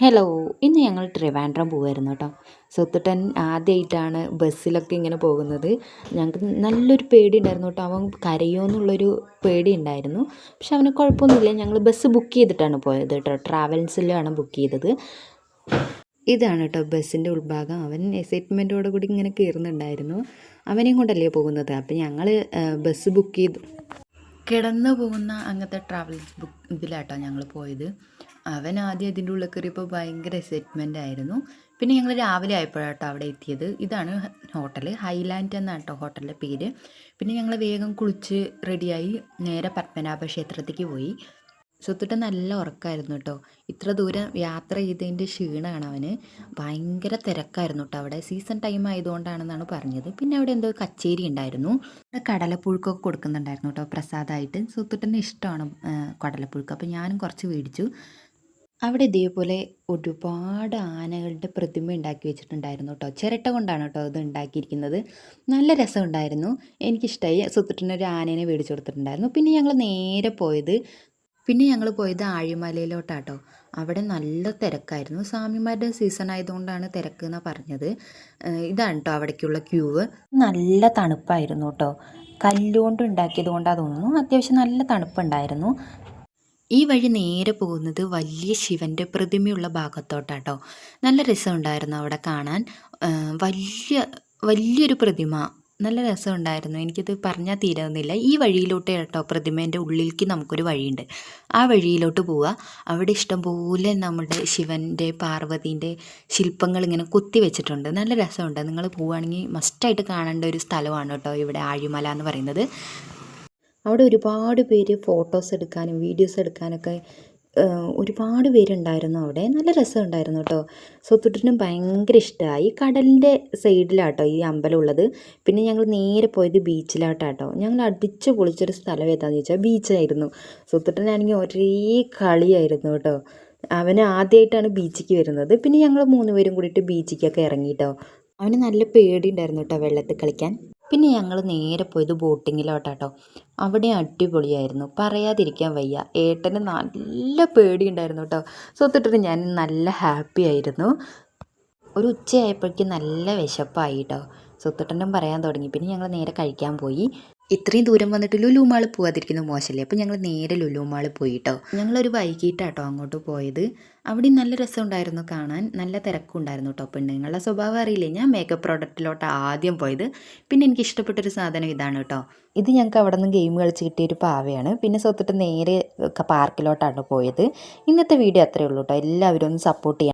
Hello ഇന്ന് ഞങ്ങൾ ട്രിവാൻഡ്രം പോവായിരുന്നു കേട്ടോ. സ്വത്തുട്ടൻ ആദ്യമായിട്ടാണ് ബസ്സിലൊക്കെ ഇങ്ങനെ പോകുന്നത്. ഞങ്ങൾക്ക് നല്ലൊരു പേടി ഉണ്ടായിരുന്നു കേട്ടോ. അവൻ കരയോ എന്നുള്ളൊരു പേടി ഉണ്ടായിരുന്നു പക്ഷെ അവന് കുഴപ്പമൊന്നുമില്ല. ഞങ്ങൾ ബസ് ബുക്ക് ചെയ്തിട്ടാണ് പോയത് കേട്ടോ. ട്രാവൽസിലാണ് ബുക്ക് ചെയ്തത്. ഇതാണ് കേട്ടോ ബസ്സിന്റെ ഉൾഭാഗം. അവൻ എക്സൈറ്റ്മെന്റോടെ കൂടി ഇങ്ങനെ കയറുന്നുണ്ടായിരുന്നു. അവനെയും കൊണ്ടല്ലേ പോകുന്നത്? അപ്പം ഞങ്ങൾ ബസ് ബുക്ക് ചെയ്തു. കിടന്നു പോകുന്ന അങ്ങനത്തെ ട്രാവൽസ് ബുക്ക് ഇതിലാട്ടോ ഞങ്ങൾ പോയത്. അവൻ ആദ്യം ഇതിന്റെ ഉള്ളിൽ കയറിയപ്പോൾ ഭയങ്കര എക്സൈറ്റ്മെന്റ് ആയിരുന്നു. പിന്നെ ഞങ്ങൾ രാവിലെ ആയപ്പോഴാട്ടോ അവിടെ എത്തിയത്. ഇതാണ് ഹോട്ടൽ ഹൈലാൻഡ് എന്നാണ് കേട്ടോ ഹോട്ടലിന്റെ പേര്. പിന്നെ ഞങ്ങൾ വേഗം കുളിച്ച് റെഡിയായി നേരെ പത്മനാഭ ക്ഷേത്രത്തേക്ക് പോയി. സ്വത്തിട്ട് നല്ല ഉറക്കമായിരുന്നു കേട്ടോ ഇത്ര ദൂരം യാത്ര ചെയ്തതിന്റെ ക്ഷീണമാണ് അവന്. ഭയങ്കര തിരക്കായിരുന്നു കേട്ടോ അവിടെ. സീസൺ ടൈം ആയതുകൊണ്ടാണെന്നാണ് പറഞ്ഞത്. പിന്നെ അവിടെ എന്തോ കച്ചേരി ഉണ്ടായിരുന്നു. കടലപ്പുഴുക്കൊക്കെ കൊടുക്കുന്നുണ്ടായിരുന്നു കേട്ടോ പ്രസാദമായിട്ട് സ്വത്തിട്ടിന് ഇഷ്ടമാണ് കടലപ്പുഴുക്ക്. അപ്പോൾ ഞാനും കുറച്ച് മേടിച്ചു. അവിടെ ഇതേപോലെ ഒരുപാട് ആനകളുടെ പ്രതിമ ഉണ്ടാക്കി വെച്ചിട്ടുണ്ടായിരുന്നു കേട്ടോ. ചിരട്ട കൊണ്ടാണ് കേട്ടോ അത് ഉണ്ടാക്കിയിരിക്കുന്നത്. നല്ല രസമുണ്ടായിരുന്നു. എനിക്കിഷ്ടമായി സുത്തുട്ടിനൊരു ആനേനെ മേടിച്ചു കൊടുത്തിട്ടുണ്ടായിരുന്നു. പിന്നെ ഞങ്ങൾ നേരെ പോയത് പിന്നെ ഞങ്ങൾ പോയത് ആഴിമലയിലോട്ടാട്ടോ. അവിടെ നല്ല തിരക്കായിരുന്നു. സ്വാമിമാരുടെ സീസൺ ആയതുകൊണ്ടാണ് തിരക്ക് എന്നാണ് പറഞ്ഞത്. ഇതാണ് കേട്ടോ അവിടേക്കുള്ള ക്യൂവ് നല്ല തണുപ്പായിരുന്നു കേട്ടോ. കല്ലുകൊണ്ട് ഉണ്ടാക്കിയത് കൊണ്ടാണ് തോന്നുന്നു അത്യാവശ്യം നല്ല തണുപ്പുണ്ടായിരുന്നു. ഈ വഴി നേരെ പോകുന്നത് വലിയ ശിവന്റെ പ്രതിമയുള്ള ഭാഗത്തോട്ടാട്ടോ. നല്ല രസമുണ്ടായിരുന്നു അവിടെ കാണാൻ. വലിയ വലിയൊരു പ്രതിമ. നല്ല രസമുണ്ടായിരുന്നു. എനിക്കിത് പറഞ്ഞാൽ തീരുന്നില്ല. ഈ വഴിയിലോട്ട് കേട്ടോ പ്രതിമേന്റെ ഉള്ളിലേക്ക് നമുക്കൊരു വഴിയുണ്ട്. ആ വഴിയിലോട്ട് പോവുക അവിടെ ഇഷ്ടംപോലെ നമ്മുടെ ശിവന്റെ പാർവതീന്റെ ശില്പങ്ങൾ ഇങ്ങനെ കുത്തി വെച്ചിട്ടുണ്ട്. നല്ല രസമുണ്ട്. നിങ്ങൾ പോവുകയാണെങ്കിൽ മസ്റ്റായിട്ട് കാണേണ്ട ഒരു സ്ഥലമാണ് കേട്ടോ ഇവിടെ ആഴിമല എന്ന് പറയുന്നത്. അവിടെ ഒരുപാട് പേര് ഫോട്ടോസ് എടുക്കാനും വീഡിയോസ് എടുക്കാനൊക്കെ ഒരുപാട് പേരുണ്ടായിരുന്നു അവിടെ. നല്ല രസമുണ്ടായിരുന്നു കേട്ടോ. സ്വത്തുട്ടിനും ഭയങ്കര ഇഷ്ടമായി. കടലിന്റെ സൈഡിലാട്ടോ ഈ അമ്പലം ഉള്ളത് പിന്നെ ഞങ്ങൾ നേരെ പോയത് ബീച്ചിലാട്ടാട്ടോ ഞങ്ങൾ അടിച്ചു പൊളിച്ചൊരു സ്ഥലം ഏതാണെന്ന് ചോദിച്ചാൽ ബീച്ചായിരുന്നു സ്വത്തുട്ടനാണെങ്കിൽ ഒരേ കളിയായിരുന്നു കേട്ടോ. അവന് ആദ്യമായിട്ടാണ് ബീച്ചിക്ക് വരുന്നത്. പിന്നെ ഞങ്ങൾ മൂന്ന് പേരും കൂടിയിട്ട് ബീച്ചിക്കൊക്കെ ഇറങ്ങിയിട്ടോ അവന് നല്ല പേടി ഉണ്ടായിരുന്നു കേട്ടോ വെള്ളത്തിൽ കളിക്കാൻ. പിന്നെ ഞങ്ങൾ നേരെ പോയത് ബോട്ടിങ്ങിലോട്ടാട്ടോ. അവിടെ അടിപൊളിയായിരുന്നു. പറയാതിരിക്കാൻ വയ്യ. ഏട്ടന് നല്ല പേടിയുണ്ടായിരുന്നു കേട്ടോ സ്വത്തിട്ടിട്ട് ഞാൻ നല്ല ഹാപ്പി ആയിരുന്നു. ഒരു ഉച്ചയായപ്പോഴേക്കും നല്ല വിശപ്പായി കേട്ടോ സ്വത്തിട്ടനും പറയാൻ തുടങ്ങി. പിന്നെ ഞങ്ങൾ നേരെ കഴിക്കാൻ പോയി. ഇത്രയും ദൂരം വന്നിട്ട് ലുലു മാളിൽ പോകാതിരിക്കുന്നത് മോശമല്ലേ അപ്പോൾ ഞങ്ങൾ നേരെ ലുലു മാളിൽ പോയിട്ടോ. ഞങ്ങളൊരു വൈകിട്ടാട്ടോ അങ്ങോട്ട് പോയത്. അവിടെ നല്ല രസമുണ്ടായിരുന്നു കാണാൻ. നല്ല തിരക്കുണ്ടായിരുന്നു കേട്ടോ പെണ്ണുങ്ങളുടെ സ്വഭാവം അറിയില്ലേ? ഞാൻ മേക്കപ്പ് പ്രോഡക്റ്റിലോട്ട് ആദ്യം പോയത്. പിന്നെ എനിക്ക് ഇഷ്ടപ്പെട്ടൊരു സാധനം ഇതാണ് കേട്ടോ ഇത് ഞങ്ങൾക്ക് അവിടെ നിന്ന് ഗെയിം കളിച്ച് കിട്ടിയൊരു പാവയാണ്. പിന്നെ സ്വത്തിട്ട് നേരെ പാർക്കിലോട്ടാണ് പോയത്. ഇന്നത്തെ വീഡിയോ അത്രയേ ഉള്ളൂ കേട്ടോ എല്ലാവരും ഒന്ന് സപ്പോർട്ട് ചെയ്യാം